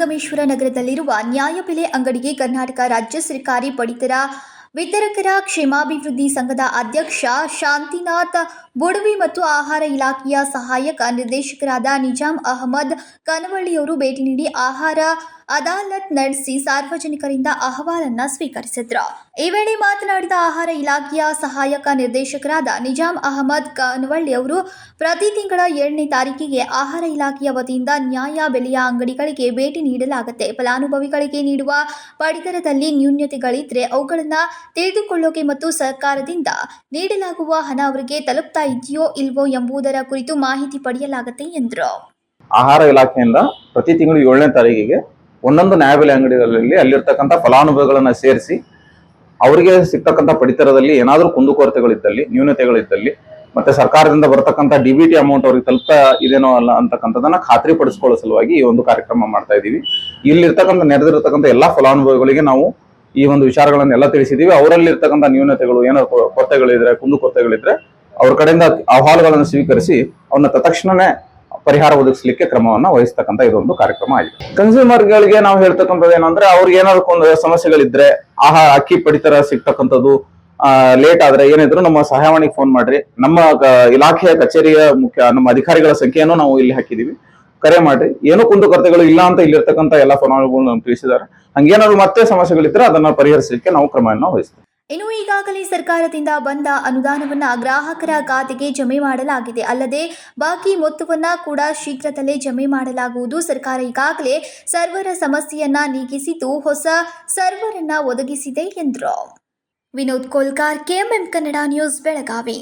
ಸಂಗಮೇಶ್ವರ ನಗರದಲ್ಲಿರುವ ನ್ಯಾಯಬೆಲೆ ಅಂಗಡಿಗೆ ಕರ್ನಾಟಕ ರಾಜ್ಯ ಸರ್ಕಾರಿ ಪಡಿತರ ವಿತರಕರ ಕ್ಷೇಮಾಭಿವೃದ್ಧಿ ಸಂಘದ ಅಧ್ಯಕ್ಷ ಶಾಂತಿನಾಥ್ ಬುಡವಿ ಮತ್ತು ಆಹಾರ ಇಲಾಖೆಯ ಸಹಾಯಕ ನಿರ್ದೇಶಕರಾದ ನಿಜಾಮ್ ಅಹಮದ್ ಕನವಳ್ಳಿಯವರು ಭೇಟಿ ನೀಡಿ ಆಹಾರ ಅದಾಲತ್ ನಡೆಸಿ ಸಾರ್ವಜನಿಕರಿಂದ ಅಹವಾಲನ್ನ ಸ್ವೀಕರಿಸಿದ್ರು. ಈ ವೇಳೆ ಮಾತನಾಡಿದ ಆಹಾರ ಇಲಾಖೆಯ ಸಹಾಯಕ ನಿರ್ದೇಶಕರಾದ ನಿಜಾಮ್ ಅಹಮದ್ ಖಾನ್ವಳ್ಳಿ ಅವರು, ಪ್ರತಿ ತಿಂಗಳ ಏಳನೇ ತಾರೀಕಿಗೆ ಆಹಾರ ಇಲಾಖೆಯ ವತಿಯಿಂದ ನ್ಯಾಯ ಬೆಲೆಯ ಅಂಗಡಿಗಳಿಗೆ ಭೇಟಿ ನೀಡಲಾಗುತ್ತೆ. ಫಲಾನುಭವಿಗಳಿಗೆ ನೀಡುವ ಪಡಿತರದಲ್ಲಿ ನ್ಯೂನ್ಯತೆಗಳಿದ್ರೆ ಅವುಗಳನ್ನು ತಿಳಿದುಕೊಳ್ಳೋಕೆ ಮತ್ತು ಸರ್ಕಾರದಿಂದ ನೀಡಲಾಗುವ ಹಣ ಅವರಿಗೆ ತಲುಪ್ತಾ ಇದೆಯೋ ಇಲ್ವೋ ಎಂಬುದರ ಕುರಿತು ಮಾಹಿತಿ ಪಡೆಯಲಾಗುತ್ತೆ ಎಂದರು. ಆಹಾರ ಇಲಾಖೆಯಿಂದ ಪ್ರತಿ ತಿಂಗಳು ಏಳನೇ ತಾರೀಕಿಗೆ ಒಂದೊಂದು ನ್ಯಾಯಬೆಲೆ ಅಂಗಡಿಗಳಲ್ಲಿ ಅಲ್ಲಿರ್ತಕ್ಕಂಥ ಫಲಾನುಭವಿಗಳನ್ನ ಸೇರಿಸಿ ಅವರಿಗೆ ಸಿಗ್ತಕ್ಕಂಥ ಪಡಿತರದಲ್ಲಿ ಏನಾದರೂ ಕುಂದುಕೊರತೆಗಳಿದ್ದಲ್ಲಿ, ನ್ಯೂನತೆಗಳಿದ್ದಲ್ಲಿ, ಮತ್ತೆ ಸರ್ಕಾರದಿಂದ ಬರತಕ್ಕಂಥ ಡಿ ಬಿ ಟಿ ಅಮೌಂಟ್ ಅವ್ರಿಗೆ ತಲುಪ್ತಾ ಇದೇನೋ ಅಲ್ಲ ಅಂತಕ್ಕಂಥದನ್ನ ಖಾತ್ರಿ ಪಡಿಸ್ಕೊಳ್ಳೋ ಸಲುವಾಗಿ ಈ ಒಂದು ಕಾರ್ಯಕ್ರಮ ಮಾಡ್ತಾ ಇದ್ದೀವಿ. ಇಲ್ಲಿರ್ತಕ್ಕಂಥ ನೆರೆದಿರ್ತಕ್ಕಂಥ ಎಲ್ಲ ಫಲಾನುಭವಿಗಳಿಗೆ ನಾವು ಈ ಒಂದು ವಿಚಾರಗಳನ್ನೆಲ್ಲ ತಿಳಿಸಿದ್ದೀವಿ. ಅವರಲ್ಲಿರ್ತಕ್ಕಂಥ ನ್ಯೂನತೆಗಳು, ಏನೋ ಕೊರತೆಗಳಿದ್ರೆ, ಕುಂದುಕೊರತೆಗಳಿದ್ರೆ ಅವ್ರ ಕಡೆಯಿಂದ ಅಹವಾಲುಗಳನ್ನು ಸ್ವೀಕರಿಸಿ ಅವನ್ನ ತತ್ಕ್ಷಣನೇ ಪರಿಹಾರ ಒದಗಿಸಲಿಕ್ಕೆ ಕ್ರಮವನ್ನ ವಹಿಸ್ತಕ್ಕಂತ ಇದೊಂದು ಕಾರ್ಯಕ್ರಮ ಆಗಿದೆ. ಕನ್ಸ್ಯೂಮರ್ಗಳಿಗೆ ನಾವು ಹೇಳ್ತಕ್ಕಂಥದ್ದು ಏನಂದ್ರೆ, ಅವ್ರಿಗೆ ಏನಾದ್ರು ಒಂದು ಸಮಸ್ಯೆಗಳಿದ್ರೆ, ಆಹಾ, ಅಕ್ಕಿ ಪಡಿತರ ಸಿಗ್ತಕ್ಕಂಥದ್ದು ಲೇಟ್ ಆದ್ರೆ ಏನಿದ್ರು ನಮ್ಮ ಸಹಾಯವಾಣಿಗೆ ಫೋನ್ ಮಾಡ್ರಿ. ನಮ್ಮ ಇಲಾಖೆಯ ಕಚೇರಿಯ ಮುಖ್ಯ, ನಮ್ಮ ಅಧಿಕಾರಿಗಳ ಸಂಖ್ಯೆಯನ್ನು ನಾವು ಇಲ್ಲಿ ಹಾಕಿದೀವಿ. ಕರೆ ಮಾಡ್ರಿ. ಏನು ಕುಂದುಕೊರತೆಗಳು ಇಲ್ಲ ಅಂತ ಇಲ್ಲಿರ್ತಕ್ಕಂಥ ಎಲ್ಲ ಫಲಾನುಭವಿಗಳು ನಮ್ಗೆ ತಿಳಿಸಿದ್ದಾರೆ. ಹಂಗೇನಾದ್ರು ಮತ್ತೆ ಸಮಸ್ಯೆಗಳಿದ್ರೆ ಅದನ್ನ ಪರಿಹರಿಸಲಿಕ್ಕೆ ನಾವು ಕ್ರಮವನ್ನು ವಹಿಸ್ತೀವಿ. ಇನ್ನು ಈಗಾಗಲೇ ಸರ್ಕಾರದಿಂದ ಬಂದ ಅನುದಾನವನ್ನು ಗ್ರಾಹಕರ ಖಾತೆಗೆ ಜಮೆ ಮಾಡಲಾಗಿದೆ. ಅಲ್ಲದೆ ಬಾಕಿ ಮೊತ್ತವನ್ನು ಕೂಡ ಶೀಘ್ರದಲ್ಲೇ ಜಮೆ ಮಾಡಲಾಗುವುದು. ಸರ್ಕಾರ ಈಗಾಗಲೇ ಸರ್ವರ ಸಮಸ್ಯೆಯನ್ನ ನೀಗಿಸಿದ್ದು ಹೊಸ ಸರ್ವರ್ ಅನ್ನ ಒದಗಿಸಿದೆ ಎಂದರು. Vinod Kolkar, KMM Kannada news, Belagavi.